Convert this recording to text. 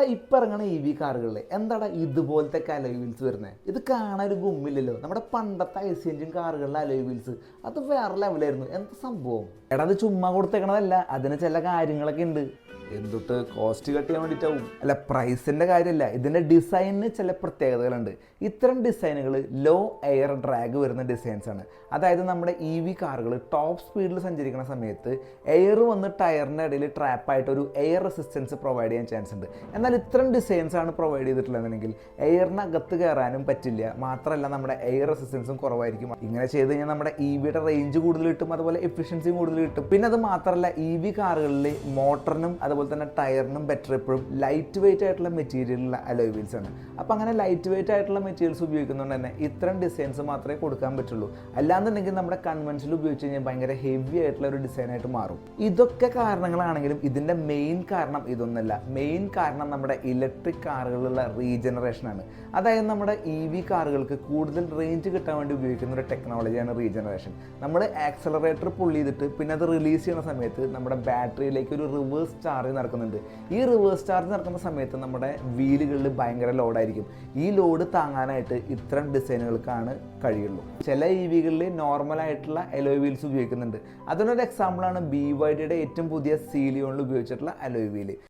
എടാ ഇപ്പം ഇറങ്ങണ ഇ വി കാറുകളിൽ എന്താടാ ഇതുപോലത്തെ അലോയ് വീൽസ് വരുന്നത് ഇത് കാണാൻ ഒരു ഗുമ്മില്ലല്ലോ. നമ്മുടെ പണ്ടത്തെ ഐ സി എഞ്ചിൻ കാറുകളിലെ അലോയ് വീൽസ് അത് വേറെ ലെവലായിരുന്നു എന്താ സംഭവം? എടാ അത് ചുമ്മാ കൊടുത്തേക്കണതല്ല. അതിന് ചില കാര്യങ്ങളൊക്കെ ഉണ്ട്. എന്തൊട്ട് കോസ്റ്റ് കട്ട് ചെയ്യാൻ വേണ്ടിയിട്ടാവും അല്ല പ്രൈസിന്റെ കാര്യമല്ല ഇതിന്റെ ഡിസൈനിന് ചില പ്രത്യേകതകളുണ്ട്. ഇത്തരം ഡിസൈനുകൾ ലോ എയർ ഡ്രാഗ് വരുന്ന ഡിസൈൻസ് ആണ്. അതായത് നമ്മുടെ ഇ വി കാറുകൾ ടോപ്പ് സ്പീഡിൽ സഞ്ചരിക്കുന്ന സമയത്ത് എയർ വന്ന് ടയറിന്റെ ഇടയിൽ ട്രാപ്പായിട്ട് ഒരു എയർ റെസിസ്റ്റൻസ് പ്രൊവൈഡ് ചെയ്യാൻ ചാൻസ് ഉണ്ട്. എന്നാൽ ഇത്തരം ഡിസൈൻസ് ആണ് പ്രൊവൈഡ് ചെയ്തിട്ടുള്ളതെങ്കിൽ എയറിനകത്ത് കയറാനും പറ്റില്ല. മാത്രമല്ല നമ്മുടെ എയർ റെസിസ്റ്റൻസും കുറവായിരിക്കും. ഇങ്ങനെ ചെയ്ത് കഴിഞ്ഞാൽ നമ്മുടെ ഇ വിയുടെ റേഞ്ച് കൂടുതൽ കിട്ടും അതുപോലെ എഫിഷ്യൻസിയും കൂടുതൽ കിട്ടും. പിന്നെ അത് മാത്രമല്ല ഇ വി കാറുകളിൽ മോട്ടറിനും അതുപോലെ തന്നെ ടയറിനും ബെറ്റർ എപ്പോഴും ലൈറ്റ് വെയിറ്റ് ആയിട്ടുള്ള മെറ്റീരിയലുള്ള അലോയ് വീൽസ് ആണ്. അപ്പോൾ അങ്ങനെ ലൈറ്റ് വെയിറ്റ് ആയിട്ടുള്ള മെറ്റീരിയൽസ് ഉപയോഗിക്കുന്നതുകൊണ്ട് തന്നെ ഇത്തരം ഡിസൈൻസ് മാത്രമേ കൊടുക്കാൻ പറ്റുള്ളൂ. അല്ലാന്നുണ്ടെങ്കിൽ നമ്മുടെ കൺവെൻഷനിൽ ഉപയോഗിച്ച് കഴിഞ്ഞാൽ ഭയങ്കര ഹെവി ആയിട്ടുള്ള ഒരു ഡിസൈൻ ആയിട്ട് മാറും. ഇതൊക്കെ കാരണങ്ങളാണെങ്കിലും ഇതിന്റെ മെയിൻ കാരണം ഇതൊന്നല്ല. മെയിൻ കാരണം നമ്മുടെ ഇലക്ട്രിക് കാറുകളിലുള്ള റീജനറേഷൻ ആണ്. അതായത് നമ്മുടെ ഇ വി കാറുകൾക്ക് കൂടുതൽ റേഞ്ച് കിട്ടാൻ വേണ്ടി ഉപയോഗിക്കുന്ന ഒരു ടെക്നോളജിയാണ് റീജനറേഷൻ നമ്മൾ ആക്സലറേറ്റർ പുള്ളി ചെയ്തിട്ട് പിന്നെ അത് റിലീസ് ചെയ്യുന്ന സമയത്ത് നമ്മുടെ ബാറ്ററിയിലേക്ക് ഒരു റിവേഴ്സ് ചാർജ് നടക്കുന്നുണ്ട്. ഈ റിവേഴ്സ് ചാർജ് നടക്കുന്ന സമയത്ത് നമ്മുടെ വീലുകളിൽ ഭയങ്കര ലോഡായിരിക്കും ഈ ലോഡ് താങ്ങാനായിട്ട് ഇത്തരം ഡിസൈനുകൾക്കാണ് കഴിയുള്ളൂ. ചില ഇ വികളിൽ നോർമലായിട്ടുള്ള അലോയ് വീൽസ് ഉപയോഗിക്കുന്നുണ്ട്. അതിനൊരു എക്സാമ്പിളാണ് ബി വൈ ഡിയുടെ ഏറ്റവും പുതിയ സീലിയോണിൽ ഉപയോഗിച്ചിട്ടുള്ള അലോയ് വീൽ